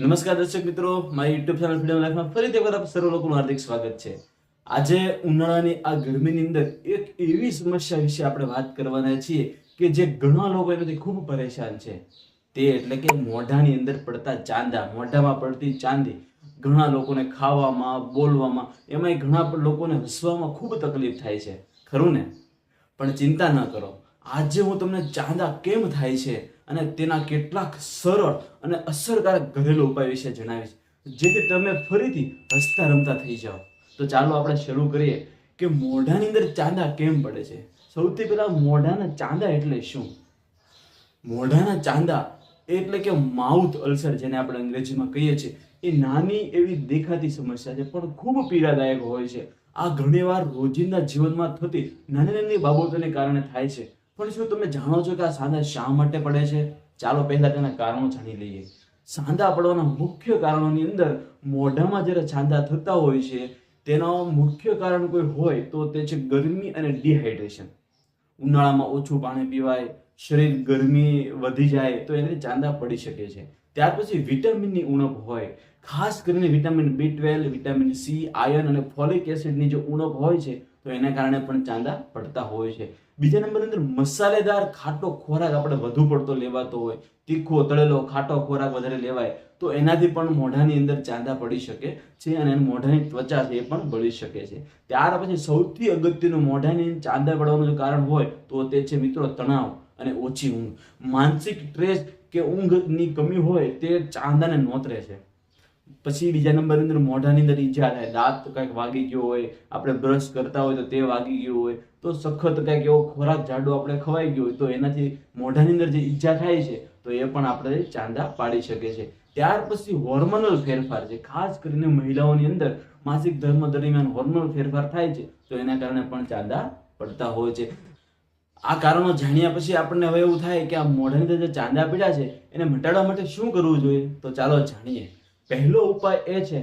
નમસ્કાર દર્શક મિત્રો, મારી યુટ્યુબ ચેનલ ફ્રીડમ લાઈફમાં ફરી એકવાર આપ સર્વ લોકોનું હાર્દિક સ્વાગત છે. આજે ઉનાળાની આ ગરમીની અંદર એક એવી સમસ્યા વિશે આપણે વાત કરવાના છીએ કે જે ઘણા લોકો એનાથી ખૂબ પરેશાન છે. તે એટલે કે મોઢાની અંદર પડતા ચાંદા, મોઢામાં પડતી ચાંદી. ઘણા લોકોને ખાવામાં, બોલવામાં, એમાંય ઘણા લોકોને હસવામાં ખૂબ તકલીફ થાય છે. ખરું ને? પણ ચિંતા ન કરો. આજે હું તમને ચાંદા કેમ થાય છે અને તેના કેટલાક સરળ અને અસરકારક ઘરેલું ઉપાય વિશે જણાવીશ. જેથી તમે ફરીથી હસતા રમતા થઈ જાઓ. તો ચાલો આપણે શરૂ કરીએ કે મોઢાની અંદર ચાંદા કેમ પડે છે? સૌથી પહેલાં મોઢાના ચાંદા એટલે શું? મોઢાના ચાંદા એટલે કે માઉથ અલ્સર, જેને આપણે અંગ્રેજીમાં કહીએ છીએ. એ નાની એવી દેખાતી સમસ્યા છે, પણ ખૂબ પીડાદાયક હોય છે. આ ઘણીવાર રોજિંદા જીવનમાં થતી નાની નાની બાબતોને કારણે થાય છે. પણ શું તમે જાણો છો કે આ સાંધા શા માટે પડે છે? ચાલો પહેલા તેના કારણો જાણી લઈએ. સાંધા પડવાના મુખ્ય કારણોની અંદર મોઢામાં જ્યારે સાંધા થતા હોય છે તેનો મુખ્ય કારણ કોઈ હોય તો તે છે ગરમી અને ડિહાઇડ્રેશન ઉનાળામાં ઓછું પાણી પીવાય, શરીર ગરમી વધી જાય, તો એને ચાંદા પડી શકે છે. ત્યાર પછી વિટામિનની ઉણપ હોય. ખાસ કરીને vitamin B twelve, vitamin C iron અને ફોલિક એસિડની જે ઉણપ હોય છે તો એના કારણે પણ ચાંદા પડતા હોય છે. બીજા નંબર અંદર મસાલેદાર ખાટો ખોરાક આપણે વધુ પડતો લેવાતો હોય, તીખો, તળેલો ખાટો ખોરાક વધારે લેવાય, તો એનાથી પણ મોઢાની અંદર ચાંદા પડી શકે છે અને મોઢાની ત્વચા છે એ પણ બળી શકે છે. ત્યાર પછી સૌથી અગત્યનું મોઢાની ચાંદા પડવાનું જો કારણ હોય તો તે છે મિત્રો તણાવ અને ઓછી ઊંઘ. માનસિક સ્ટ્રેસ કે ઊંઘની કમી હોય તે ચાંદાને નોતરે છે. પછી બીજા નંબર અંદર મોઢાની અંદર ઈજા થાય. દાંત કંઈક વાગી ગયો હોય, આપણે બ્રશ કરતા હોય તો તે વાગી ગયું હોય, તો સખત કંઈક એવો ખોરાક જાડો આપણે ખવાઈ ગયો હોય, તો એનાથી મોઢાની અંદર જે ઈજા થાય છે, તો એ પણ આપણે ચાંદા પાડી શકે છે. ત્યાર પછી હોર્મોનલ ફેરફાર છે. ખાસ કરીને મહિલાઓની અંદર માસિક ધર્મ દરમિયાન હોર્મોનલ ફેરફાર થાય છે, તો એના કારણે પણ ચાંદા પડતા હોય છે. આ કારણો જાણ્યા પછી આપણને હવે એવું થાય કે આ મોઢાની અંદર જે ચાંદા પીડા છે, એને મટાડવા માટે શું કરવું જોઈએ? તો ચાલો જાણીએ. પહેલો ઉપાય એ છે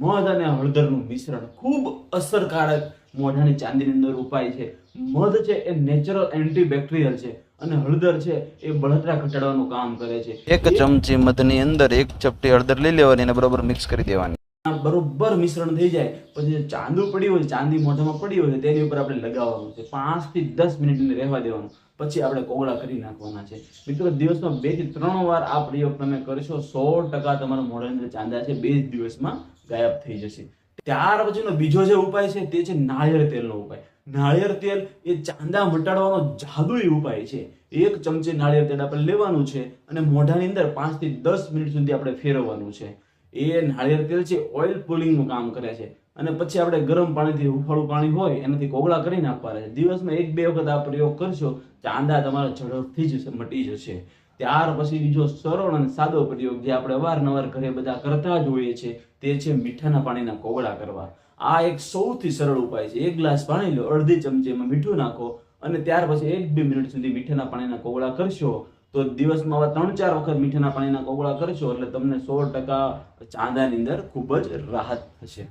મધ અને હળદરનું મિશ્રણ ખૂબ અસરકારક મોઢાની ચાંદીની અંદર ઉપાય છે. મધ છે એ નેચરલ એન્ટીબેક્ટેરિયલ છે અને હળદર છે એ બળતરા ઘટાડવાનું કામ કરે છે. એક ચમચી મધની અંદર એક ચપટી હળદર લઈ લેવાની અને બરોબર મિક્સ કરી દેવાની. બરોબર મિશ્રણ થઈ જાય. પછી ચાંદુ પડ્યું હોય, ચાંદી મોઢામાં પડ્યું હોય, તેની ઉપર આપણે લગાવવાનું છે. પાંચથી દસ મિનિટ રહેવા દેવાનું. પછી આપણે કોગળા કરી નાખવાના છે. મિત્રો, દિવસમાં બેથી ત્રણ વાર આ પ્રયોગ તમે કરશો, સો ટકા તમારા મોઢાની અંદર ચાંદા છે, બે દિવસમાં ગાયબ થઈ જશે. ત્યાર પછીનો બીજો જે ઉપાય છે, તે છે નાળિયેર તેલનો ઉપાય. નાળિયેર તેલ એ ચાંદા મટાડવાનો જાદુઈ ઉપાય છે. એક ચમચી નાળિયેર તેલ આપણે લેવાનું છે અને મોઢાની અંદર પાંચથી દસ મિનિટ સુધી આપણે ફેરવવાનું છે. એ નાળિયેર તેલ છે ઓઇલ પુલિંગનું કામ કરે છે. અને પછી આપણે ગરમ પાણીથી હુંફાળું પાણી હોય, એનાથી કોગળા કરી નાખવા છે. દિવસમાં એક બે વખત આ પ્રયોગ કરશો, ચાંદા તમારા ઝડપથી જ મટી જશે. ત્યાર પછી બીજો સરળ અને સાદો પ્રયોગ જે આપણે અવારનવાર ઘરે બધા કરતા જ હોઈએ છીએ, તે છે મીઠાના પાણીના કોગળા કરવા. આ એક સૌથી સરળ ઉપાય છે. એક ગ્લાસ પાણી લો, અડધી ચમચી એમાં મીઠું નાખો અને ત્યાર પછી એક બે મિનિટ સુધી મીઠાના પાણીના કોગળા કરશો. તો દિવસમાં આવા ત્રણ ચાર વખત મીઠાના પાણીના કોગળા કરશો એટલે તમને સો ટકા ચાંદાની અંદર ખૂબ જ રાહત થશે.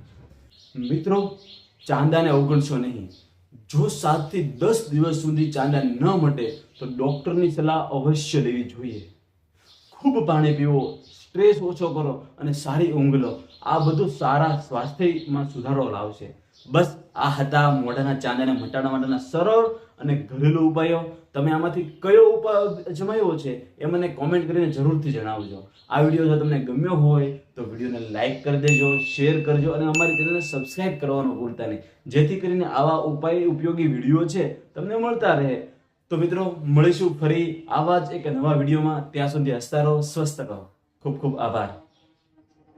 મિત્રો, ચાંદાને અવગણશો નહીં. જો સાતથી દસ દિવસ સુધી ચાંદા ન મટે, તો ડૉક્ટરની સલાહ અવશ્ય લેવી જોઈએ. ખૂબ પાણી પીવો, સ્ટ્રેસ ઓછો કરો અને સારી ઊંઘ લો. આ બધું સારા સ્વાસ્થ્યમાં સુધારો લાવશે. બસ આ હતા મોઢાના ચાંદાને મટાડવા માટેના સરળ અને ઘરેલું ઉપાયો. તમે આમાંથી કયો ઉપાય અજમાયો છે એ મને કોમેન્ટ કરીને જરૂરથી જણાવજો. આ વીડિયો જો તમને ગમ્યો હોય તો વિડીયોને લાઇક કરી દેજો શેર કરજો અને અમારી ચેનલને સબસ્ક્રાઇબ કરવાનું ભૂલતા નહીં. જેથી કરીને આવા ઉપાય ઉપયોગી વીડિયો છે તમને મળતા રહે. તો મિત્રો, મળીશું ફરી આવા જ એક નવા વિડીયોમાં. ત્યાં સુધી હસતા રહો, સ્વસ્થ રહો. ખૂબ ખૂબ આભાર.